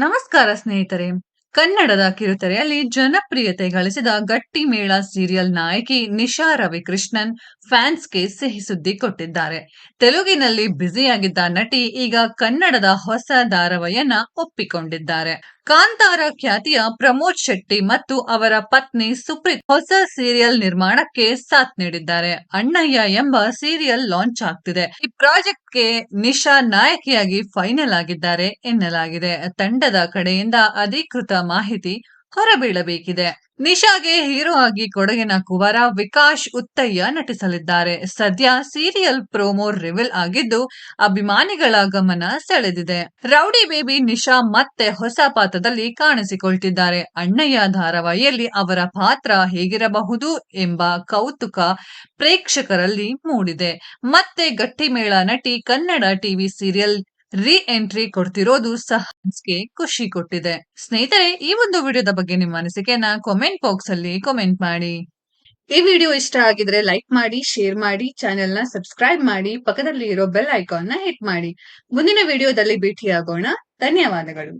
ನಮಸ್ಕಾರ ಸ್ನೇಹಿತರೆ. ಕನ್ನಡದ ಕಿರುತೆರೆಯಲ್ಲಿ ಜನಪ್ರಿಯತೆ ಗಳಿಸಿದ ಗಟ್ಟಿ ಮೇಳ ಸೀರಿಯಲ್ ನಾಯಕಿ ನಿಶಾ ರವಿಕೃಷ್ಣನ್ ಫ್ಯಾನ್ಸ್ಗೆ ಸಿಹಿ ಸುದ್ದಿ ಕೊಟ್ಟಿದ್ದಾರೆ. ತೆಲುಗಿನಲ್ಲಿ ಬ್ಯುಸಿಯಾಗಿದ್ದ ನಟಿ ಈಗ ಕನ್ನಡದ ಹೊಸ ಧಾರಾವಾಹಿಯನ್ನ ಒಪ್ಪಿಕೊಂಡಿದ್ದಾರೆ. ಕಾಂತಾರ ಖ್ಯಾತಿಯ ಪ್ರಮೋದ್ ಶೆಟ್ಟಿ ಮತ್ತು ಅವರ ಪತ್ನಿ ಸುಪ್ರೀತ್ ಹೊಸ ಸೀರಿಯಲ್ ನಿರ್ಮಾಣಕ್ಕೆ ಸಾಥ್ ನೀಡಿದ್ದಾರೆ. ಅಣ್ಣಯ್ಯ ಎಂಬ ಸೀರಿಯಲ್ ಲಾಂಚ್ ಆಗ್ತಿದೆ. ಈ ಪ್ರಾಜೆಕ್ಟ್ಗೆ ನಿಶಾ ನಾಯಕಿಯಾಗಿ ಫೈನಲ್ ಆಗಿದ್ದಾರೆ ಎನ್ನಲಾಗಿದೆ. ತಂಡದ ಕಡೆಯಿಂದ ಅಧಿಕೃತ ಮಾಹಿತಿ ಹೊರಬೀಳಬೇಕಿದೆ. ನಿಶಾಗೆ ಹೀರೋ ಆಗಿ ಕೊಡಗಿನ ಕುವರ ವಿಕಾಶ್ ಉತ್ತಯ್ಯ ನಟಿಸಲಿದ್ದಾರೆ. ಸದ್ಯ ಸೀರಿಯಲ್ ಪ್ರೋಮೋ ರಿವೀಲ್ ಆಗಿದ್ದು ಅಭಿಮಾನಿಗಳ ಗಮನ ಸೆಳೆದಿದೆ. ರೌಡಿ ಬೇಬಿ ನಿಶಾ ಮತ್ತೆ ಹೊಸ ಪಾತ್ರದಲ್ಲಿ ಕಾಣಿಸಿಕೊಳ್ತಿದ್ದಾರೆ. ಅಣ್ಣಯ್ಯ ಧಾರಾವಾಹಿಯಲ್ಲಿ ಅವರ ಪಾತ್ರ ಹೇಗಿರಬಹುದು ಎಂಬ ಕೌತುಕ ಪ್ರೇಕ್ಷಕರಲ್ಲಿ ಮೂಡಿದೆ. ಮತ್ತೆ ಗಟ್ಟಿಮೇಳ ನಟಿ Kannada TV serial re entry ಕೊಡ್ತಿರೋದು ಸಹನ್ಸ್ಗೆ ಖುಷಿ ಕೊಟ್ಟಿದೆ. ಸ್ನೇಹಿತರೆ, ಈ ಒಂದು ವಿಡಿಯೋದ ಬಗ್ಗೆ ನಿಮ್ಮ ಅನಿಸಿಕೆನ ಕಾಮೆಂಟ್ ಬಾಕ್ಸ್ ಅಲ್ಲಿ ಕಾಮೆಂಟ್ ಮಾಡಿ. ಈ ವಿಡಿಯೋ ಇಷ್ಟ ಆಗಿದ್ರೆ ಲೈಕ್ ಮಾಡಿ ಶೇರ್ ಮಾಡಿ ಚಾನೆಲ್ನ ಸಬ್ಸ್ಕ್ರೈಬ್ ಮಾಡಿ ಪಕ್ಕದಲ್ಲಿ ಇರೋ ಬೆಲ್ ಐಕಾನ್ನ ಹಿಟ್ ಮಾಡಿ. ಮುಂದಿನ ವಿಡಿಯೋದಲ್ಲಿ ಭೇಟಿಯಾಗೋಣ. ಧನ್ಯವಾದಗಳು.